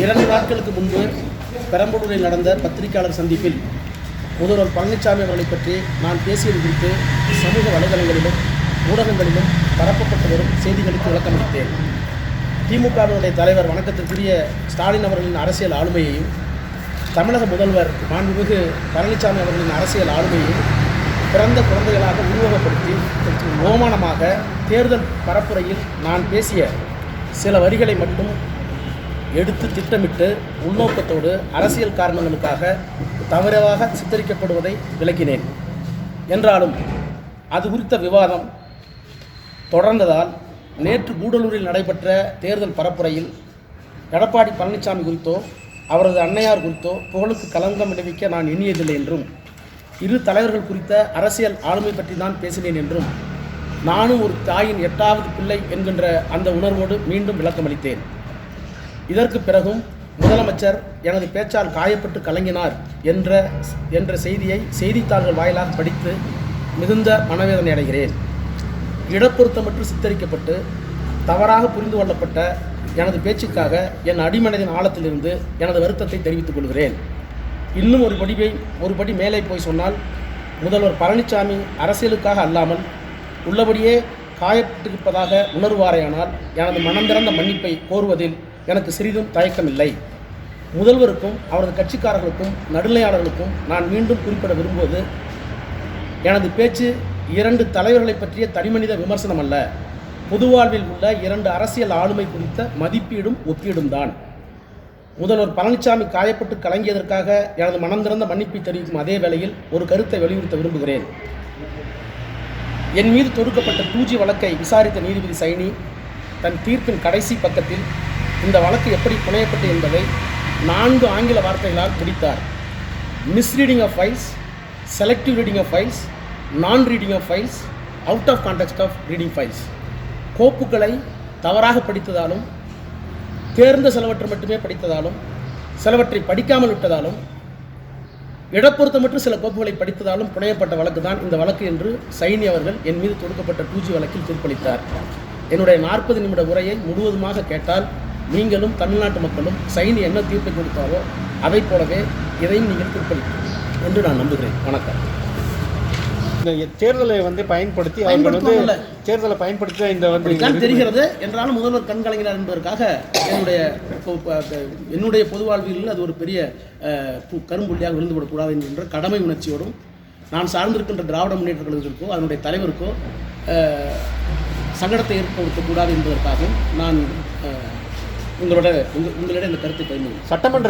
இரண்டு நாட்களுக்கு முன்பு பெரம்பலூரில் நடந்த பத்திரிகையாளர் சந்திப்பில் முதல்வர் பழனிசாமி அவர்களை பற்றி நான் பேசியது குறித்து சமூக வலைதளங்களிலும் ஊடகங்களிலும் பரப்பப்பட்டு வரும் செய்திகளுக்கு விளக்கமளித்தேன் திமுகவினுடைய தலைவர் வணக்கத்திற்குரிய ஸ்டாலின் அவர்களின் அரசியல் ஆளுமையையும் தமிழக முதல்வர் மாண்புமிகு பழனிசாமி அவர்களின் அரசியல் ஆளுமையையும் பிறந்த குழந்தைகளாக உருவகப்படுத்தி ஓமானமாக தேர்தல் பரப்புரையில் நான் பேசிய சில வரிகளை மட்டும் எடுத்து திட்டமிட்டு உள்நோக்கத்தோடு அரசியல் காரணங்களுக்காக தவறாக சித்தரிக்கப்படுவதை விளக்கினேன். என்றாலும் அது குறித்த விவாதம் தொடர்ந்ததால் நேற்று கூடலூரில் நடைபெற்ற தேர்தல் பரப்புரையில் எடப்பாடி பழனிசாமி குறித்தோ அவரது அன்னையார் குறித்தோ புகழுக்கு களங்கம் விளைவிக்க நான் எண்ணியதில்லை என்றும் இரு தலைவர்கள் குறித்த அரசியல் ஆளுமை பற்றி தான் பேசினேன் என்றும் நானும் ஒரு தாயின் எட்டாவது பிள்ளை என்கின்ற அந்த உணர்வோடு மீண்டும் விளக்கமளித்தேன். இதற்கு பிறகும் முதலமைச்சர் எனது பேச்சால் காயப்பட்டு கலங்கினார் என்ற என்ற செய்தியை செய்தித்தாள்கள் வாயிலாக படித்து மிகுந்த மனவேதனை அடைகிறேன். இடப்பொருத்தமற்று சித்தரிக்கப்பட்டு தவறாக புரிந்து கொள்ளப்பட்ட எனது பேச்சுக்காக என் அடிமனதின் ஆழத்திலிருந்து எனது வருத்தத்தை தெரிவித்துக் கொள்கிறேன். இன்னும் ஒரு படிவை ஒரு படி மேலே போய் சொன்னால் முதல்வர் பழனிசாமி அரசியலுக்காக அல்லாமல் உள்ளபடியே காயப்பட்டிருப்பதாக உணர்வாரையானால் எனது மனம் திறந்த மன்னிப்பை கோருவதில் எனக்கு சிறிதும் தயக்கமில்லை. முதல்வருக்கும் அவரது கட்சிக்காரர்களுக்கும் நடுநிலையாளர்களுக்கும் நான் மீண்டும் குறிப்பிட விரும்புவது எனது பேச்சு இரண்டு தலைவர்களை பற்றிய தனிமனித விமர்சனம் அல்ல பொதுவாழ்வில் உள்ள இரண்டு அரசியல் ஆளுமை குறித்த மதிப்பீடும் ஒப்பீடும் தான் முதல்வர் பழனிசாமி காயப்பட்டு கலங்கியதற்காக எனது மனம் திறந்த மன்னிப்பை தெரிவிக்கும் அதே வேளையில் ஒரு கருத்தை வலியுறுத்த விரும்புகிறேன். என் மீது தொடுக்கப்பட்ட டூஜி வழக்கை விசாரித்த நீதிபதி சைனி தன் தீர்ப்பின் கடைசி பக்கத்தில் இந்த வழக்கு எப்படி புனையப்பட்டு என்பதை நான்கு ஆங்கில வார்த்தைகளால் முடித்தார். Misreading of files selective reading of files non reading of files out of context of reading files கோப்புகளை தவறாக படித்ததாலும் தேர்ந்த சிலவற்றை மட்டுமே படித்ததாலும் சிலவற்றை படிக்காமல் விட்டதாலும் இடப்பொருத்தமற்று சில கோப்புகளை படித்ததாலும் புனையப்பட்ட வழக்கு தான் இந்த வழக்கு என்று சைனி அவர்கள் என் மீது தொடுக்கப்பட்ட டூஜி வழக்கில் தீர்ப்பளித்தார். என்னுடைய நாற்பது நிமிட உரையை முழுவதுமாக கேட்டால் நீங்களும் தமிழ்நாட்டு மக்களும் சைனி என்ன தீர்ப்பை கொடுத்தாரோ அதைப் போலவே இதையும் நீங்கள் தீர்ப்பளிக்கும் என்று நான் நம்புகிறேன். வணக்கம். இந்த தேர்தலை வந்து பயன்படுத்தி அவர்கள் வந்து. தேர்தலை பயன்படுத்தி தான் இந்த வந்து தெரிகிறது. என்றாலும் முதல்வர் கண்கலங்கினார் என்பதற்காக என்னுடைய என்னுடைய பொது வாழ்வியலில் அது ஒரு பெரிய கரும்புள்ளியாக விழுந்துவிடக்கூடாது என்கின்ற கடமை உணர்ச்சியோடும் நான் சார்ந்திருக்கின்ற திராவிட முன்னேற்ற கழகத்திற்கோ அதனுடைய தலைவருக்கோ சங்கடத்தை ஏற்படுத்தக்கூடாது என்பதற்காகவும் நான் உங்களோட உங்க- உங்களிடம் இந்த கருத்தை பகிர்ந்து சட்டமன்ற